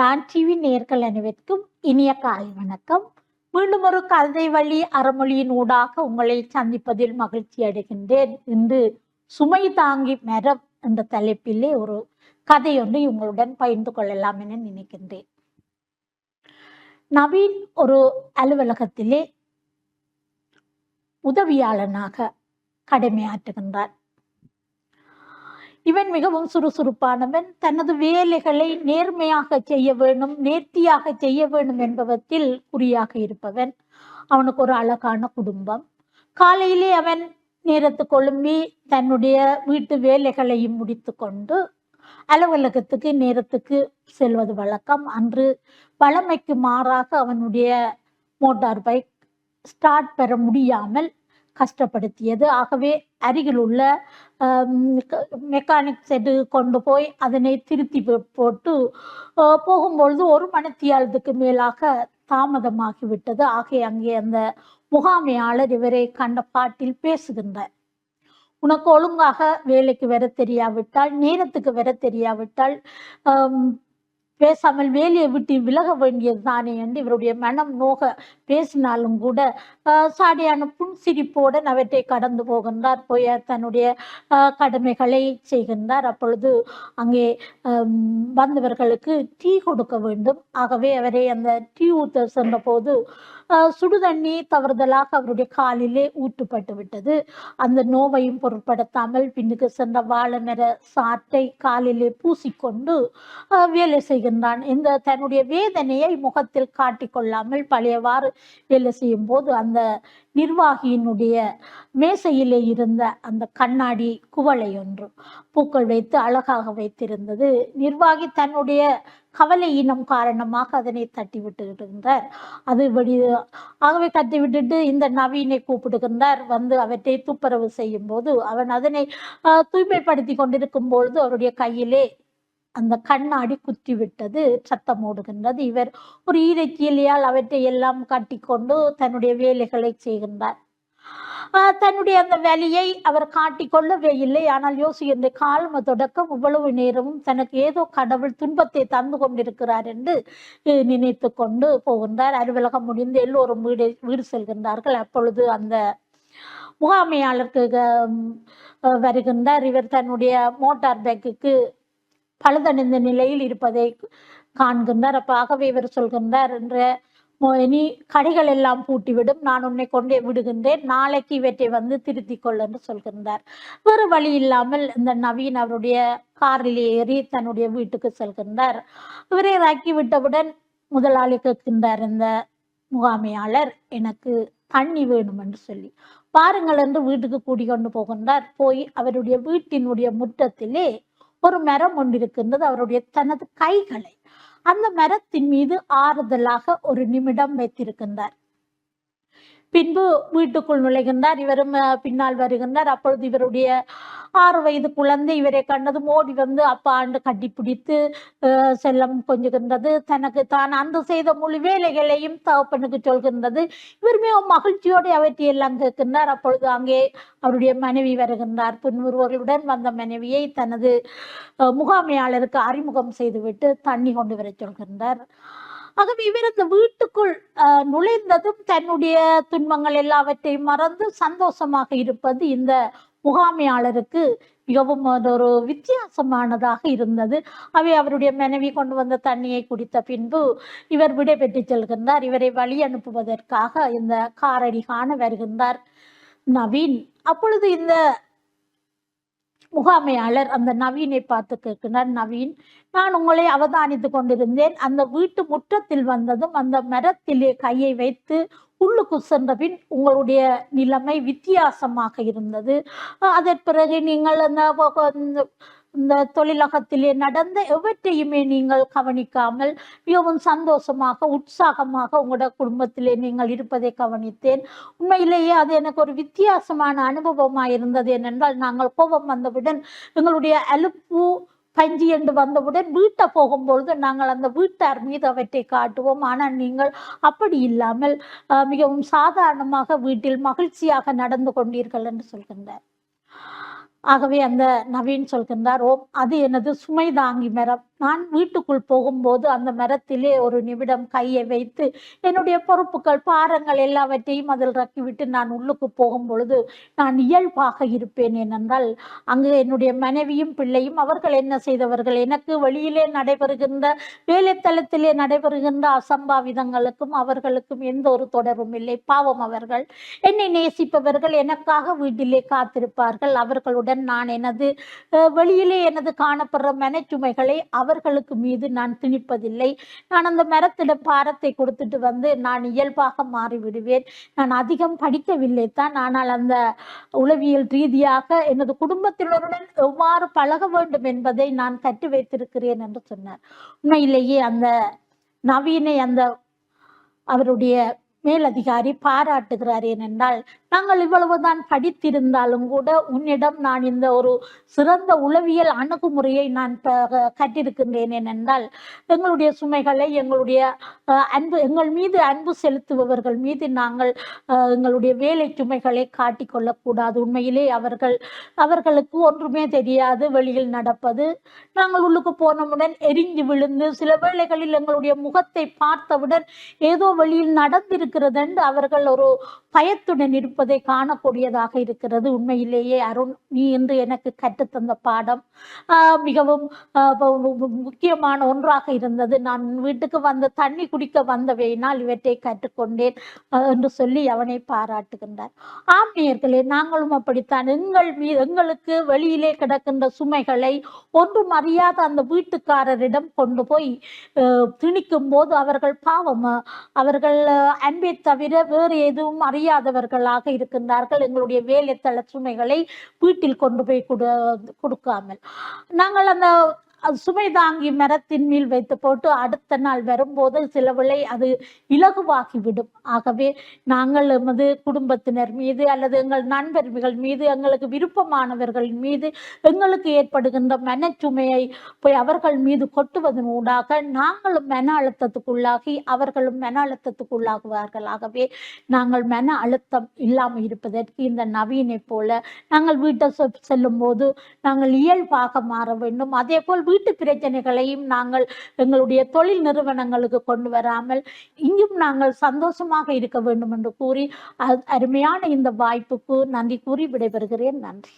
Don TV நேர்கள் அனைவருக்கும் இனிய காலை வணக்கம். மீண்டும் ஒரு கதை வழி அறமொழியின் ஊடாக உங்களை சந்திப்பதில் மகிழ்ச்சி அடைகின்றேன். இன்று சுமை தாங்கி மரம் என்ற தலைப்பிலே ஒரு கதை ஒன்று உங்களுடன் பகிர்ந்து கொள்ளலாம் என நினைக்கின்றேன். நவீன் ஒரு அலுவலகத்திலே உதவியாளனாக கடமையாற்றுகின்றார். இவன் மிகவும் சுறுசுறுப்பானவன். தனது வேலைகளை நேர்மையாக செய்ய வேண்டும் நேர்த்தியாக செய்ய வேண்டும் என்பவற்றில் குறியாக இருப்பவன். அவனுக்கு ஒரு அழகான குடும்பம். காலையிலே அவன் நேரத்து கொழும்பி தன்னுடைய வீட்டு வேலைகளையும் முடித்து கொண்டு அலுவலகத்துக்கு நேரத்துக்கு செல்வது வழக்கம். அன்று வழமைக்கு மாறாக அவனுடைய மோட்டார் பைக் ஸ்டார்ட் பெற முடியாமல் கஷ்டப்படுத்தியது. ஆகவே அருகில் உள்ள மெக்கானிக் செட்டு கொண்டு போய் அதனை திருத்தி போட்டு போகும்பொழுது ஒரு மணித்தியாலத்துக்கு மேலாக தாமதமாகிவிட்டது. ஆகிய அங்கே அந்த முகாமையாளர் இவரை கண்ட பாட்டில் பேசுகின்றார். உனக்கு ஒழுங்காக வேலைக்கு வர தெரியாவிட்டால் நேரத்துக்கு வர தெரியாவிட்டால் பேசாமல் வேலையை விட்டு விலக வேண்டியது தானே என்று இவருடைய மனம் நோக பேசினாலும் கூட சாடியான புன்சிரிப்போடு அவற்றை கடந்து போகின்றார். போய் தன்னுடைய கடமைகளை செய்கின்றார். அப்பொழுது அங்கே வந்தவர்களுக்கு டீ கொடுக்க வேண்டும். ஆகவே அவரை அந்த டீ ஊத்த சென்ற போது சுடுதண்ணி தவறுதலாக அவருடைய காலிலே ஊட்டுப்பட்டு விட்டது. அந்த நோவையும் பொருட்படுத்தாமல் பின்னுக்கு சென்ற வாழைமர சாற்றை காலிலே பூசிக்கொண்டு வேலை செய்கின்றான். இந்த தன்னுடைய வேதனையை முகத்தில் காட்டிக்கொள்ளாமல் பழையவாறு வேலை செய்யும் போது அந்த நிர்வாகியினுடைய மேசையிலே இருந்த அந்த கண்ணாடி குவளை ஒன்று பூக்கள் வைத்து அழகாக வைத்திருந்தது. நிர்வாகி தன்னுடைய கவலையினம் காரணமாக அதனை தட்டி விட்டுகின்றார் அது வெடி ஆகவே தட்டி விட்டுட்டு இந்த நவீனை கூப்பிடுகின்றார். வந்து அவற்றை துப்புரவு செய்யும் போது அவன் அதனை தூய்மைப்படுத்தி கொண்டிருக்கும் பொழுது அவருடைய கையிலே அந்த கண்ணாடி குத்தி விட்டது சத்தம் ஓடுகின்றது. இவர் ஒரு ஈரக்கிளியால் அவற்றை எல்லாம் கட்டிக்கொண்டு தன்னுடைய வேலைகளை செய்கின்றார். தன்னுடைய அந்த வேலையை அவர் காட்டிக்கொள்ளவே இல்லை. ஆனால் யோசிக்கின்ற காலம தொடக்கம் இவ்வளவு நேரமும் தனக்கு ஏதோ கடவுள் துன்பத்தை தந்து கொண்டிருக்கிறார் என்று நினைத்து கொண்டு போகின்றார். அலுவலகம் முடிந்து எல்லோரும் வீடு வீடு செல்கின்றார்கள். அப்பொழுது அந்த முகாமையாளருக்கு வருகின்றார். இவர் தன்னுடைய மோட்டார் பைக்குக்கு பழுதடைந்த நிலையில் இருப்பதை காண்கின்றார். அப்ப ஆகவே இவர் சொல்கின்றார் என்ற இனி கடைகள் எல்லாம் பூட்டிவிடும். நான் உன்னை கொண்டே விடுகின்றேன். நாளைக்கு இவற்றை வந்து திருத்தி கொள் என்று சொல்கின்றார். வேறு வழி இல்லாமல் இந்த நவீன் அவருடைய காரில் ஏறி தன்னுடைய வீட்டுக்கு செல்கின்றார். இவரை இறக்கி விட்டவுடன் முதலாளி கேட்கின்றார் இந்த முகாமையாளர் எனக்கு தண்ணி வேணும் என்று சொல்லி. பாருங்கள் என்று வீட்டுக்கு கூட்டிக் கொண்டு போகின்றார். போய் அவருடைய வீட்டினுடைய முற்றத்திலே ஒரு மரம் ஒன்றிருக்கின்றது அவருடைய தனது கைகளை அந்த மரத்தின் மீது ஆறுதலாக ஒரு நிமிடம் வைத்திருக்கின்றார். பின்பு வீட்டுக்குள் நுழைகின்றார். இவரும் பின்னால் வருகின்றார். அப்பொழுது இவருடைய ஆறு வயது குழந்தை இவரை கண்டதும் ஓடி வந்து அப்பா ஆண்டு கட்டிப்பிடித்து செல்லம் கொஞ்சுகின்றது. தனக்கு தான் அந்த செய்த முழு வேலைகளையும் தகப்பனுக்கு சொல்கின்றது. இவர் மிகவும் மகிழ்ச்சியோடு அவற்றை எல்லாம் கேட்கின்றார். அப்பொழுது அங்கே அவருடைய மனைவி வருகின்றார். பின்வருவர்களுடன் வந்த மனைவியை தனது முகாமையாளருக்கு அறிமுகம் செய்துவிட்டு தண்ணி கொண்டு வரச் சொல்கின்றார். ஆகவே இவர் அந்த வீட்டுக்குள் நுழைந்ததும் தன்னுடைய துன்பங்கள் எல்லாவற்றையும் மறந்து சந்தோஷமாக இருப்பது இந்த முகாமையாளருக்கு மிகவும் ஒரு வித்தியாசமானதாக இருந்தது. அவை அவருடைய மனைவி கொண்டு வந்த தண்ணியை குடித்த பின்பு இவர் விடைபெற்று செல்கின்றார். இவரை வழி அனுப்புவதற்காக இந்த காரடி காண வருகின்றார் நவீன். அப்பொழுது இந்த முகாமையாளர் அந்த நவீனை பார்த்து கேட்கிறார் நவீன் நான் உங்களை அவதானித்து கொண்டிருந்தேன். அந்த வீட்டு முற்றத்தில் வந்ததும் அந்த மரத்திலே கையை வைத்து உள்ளுக்கு சென்ற பின் உங்களுடைய நிலைமை வித்தியாசமாக இருந்தது. அதன் பிறகு நீங்கள் அந்த இந்த- தொழிலகத்திலே நடந்த எவற்றையுமே நீங்கள் கவனிக்காமல் மிகவும் சந்தோஷமாக உற்சாகமாக உங்களோட குடும்பத்திலே நீங்கள் இருப்பதை கவனித்தேன். உண்மையிலேயே அது எனக்கு ஒரு வித்தியாசமான அனுபவமாக இருந்தது ஏனென்றால் நாங்கள் கோபம் வந்தவுடன் எங்களுடைய அலுப்பு பஞ்சி என்று வந்தவுடன் வீட்டை போகும்பொழுது நாங்கள் அந்த வீட்டார் மீது அவற்றை காட்டுவோம். ஆனால் நீங்கள் அப்படி இல்லாமல் மிகவும் சாதாரணமாக வீட்டில் மகிழ்ச்சியாக நடந்து கொண்டீர்கள் என்று சொல்கின்றார். ஆகவே அந்த நவீன் சொல்கின்றார் ஓம் அது எனது சுமை தாங்கி மரம். நான் வீட்டுக்குள் போகும்போது அந்த மரத்திலே ஒரு நிமிடம் கையை வைத்து என்னுடைய பொறுப்புகள் பாரங்கள் எல்லாவற்றையும் அதில் ரக்கிவிட்டு நான் உள்ளுக்கு போகும் பொழுது நான் இயல்பாக இருப்பேன். ஏனென்றால் அங்கு என்னுடைய மனைவியும் பிள்ளையும் அவர்கள் என்ன செய்தவர்கள்? எனக்கு வெளியிலே நடைபெறுகின்ற வேலைத்தளத்திலே நடைபெறுகின்ற அசம்பாவிதங்களுக்கும் அவர்களுக்கும் எந்த ஒரு தொடர்பும் இல்லை. பாவம் அவர்கள். என்னை நேசிப்பவர்கள் எனக்காக வீட்டிலே காத்திருப்பார்கள். அவர்களுடன் நான் எனது வெளியிலே எனது காணப்படுற மனச்சுமைகளை அவர்களுக்கு மீது நான் திணிப்பதில்லை. நான் அந்த மரத்திட பாரத்தை கொடுத்துட்டு வந்து நான் இயல்பாக மாறிவிடுவேன். நான் அதிகம் படிக்கவில்லை தான். ஆனால் அந்த உளவியல் ரீதியாக எனது குடும்பத்தினருடன் எவ்வாறு பழக வேண்டும் என்பதை நான் கற்று வைத்திருக்கிறேன் என்று சொன்னார். உண்மையிலேயே அந்த நவீனை அந்த அவருடைய மேலதிகாரி பாராட்டுகிறார் ஏனென்றால் நாங்கள் இவ்வளவுதான் படித்திருந்தாலும் கூட உன்னிடம் நான் இந்த ஒரு சிறந்த உளவியல் அணுகுமுறையை நான் ப- கற்றிருக்கின்றேன் ஏனென்றால் எங்களுடைய சுமைகளை எங்களுடைய அன்பு எங்கள் மீது அன்பு செலுத்துபவர்கள் மீது நாங்கள் எங்களுடைய வேலை சுமைகளை காட்டிக்கொள்ளக்கூடாது உண்மையிலே அவர்கள் அவர்களுக்கு ஒன்றுமே தெரியாது வெளியில் நடப்பது. நாங்கள் உள்ளுக்கு போனவுடன் எரிஞ்சு விழுந்து சில வேளைகளில் எங்களுடைய முகத்தை பார்த்தவுடன் ஏதோ வெளியில் நடந்திருக்கிறது என்று அவர்கள் ஒரு பயத்துடன் இருப்பதை காணக்கூடியதாக இருக்கிறது. உண்மையிலேயே அருண் நீ இன்று எனக்கு கற்றுத்தந்த பாடம் ஆஹ் மிகவும் முக்கியமான ஒன்றாக இருந்தது. நான் வீட்டுக்கு வந்து தண்ணி குடிக்க வந்தவையினால் இவற்றை கற்றுக்கொண்டேன் என்று சொல்லி அவனை பாராட்டுகின்றார். ஆம்னியர்களே நாங்களும் அப்படித்தான். எங்கள் மீ எங்களுக்கு வெளியிலே கிடக்கின்ற சுமைகளை ஒன்றும் அறியாத அந்த வீட்டுக்காரரிடம் கொண்டு போய் திணிக்கும் போது அவர்கள் பாவம்? அவர்கள் அன்பை தவிர வேறு எதுவும் அறியாதவர்களாக இருக்கின்றார்கள். எங்களுடைய வேலைத்தள சுமைகளை வீட்டில் கொண்டு போய் கொடு கொடுக்காமல். நாங்கள் அந்த சுமை தாங்கி மரத்தின் மேல் வைத்து போட்டு அடுத்த நாள் வரும்போது சில விலை அது இலகுவாகிவிடும். ஆகவே நாங்கள் எமது குடும்பத்தினர் மீது அல்லது எங்கள் நண்பர்கள் மீது எங்களுக்கு விருப்பமானவர்கள் மீது எங்களுக்கு ஏற்படுகின்ற மனச்சுமையை போய் அவர்கள் மீது கொட்டுவதன் ஊடாக நாங்களும் மன அழுத்தத்துக்குள்ளாகி அவர்களும் மன அழுத்தத்துக்குள்ளாகுவார்கள். ஆகவே நாங்கள் மன அழுத்தம் இல்லாமல் இருப்பதற்கு இந்த நவீனை போல நாங்கள் வீட்டை செல்லும் போது நாங்கள் இயல்பாக மாற வேண்டும். அதே போல் வீட்டு பிரச்சனைகளையும் நாங்கள் எங்களுடைய தொழில் நிறுவனங்களுக்கு கொண்டு வராமல் இங்கும் நாங்கள் சந்தோஷமாக இருக்க வேண்டும் என்று கூறி அருமையான இந்த வாய்ப்புக்கு நன்றி கூறி விடைபெறுகிறேன். நன்றி.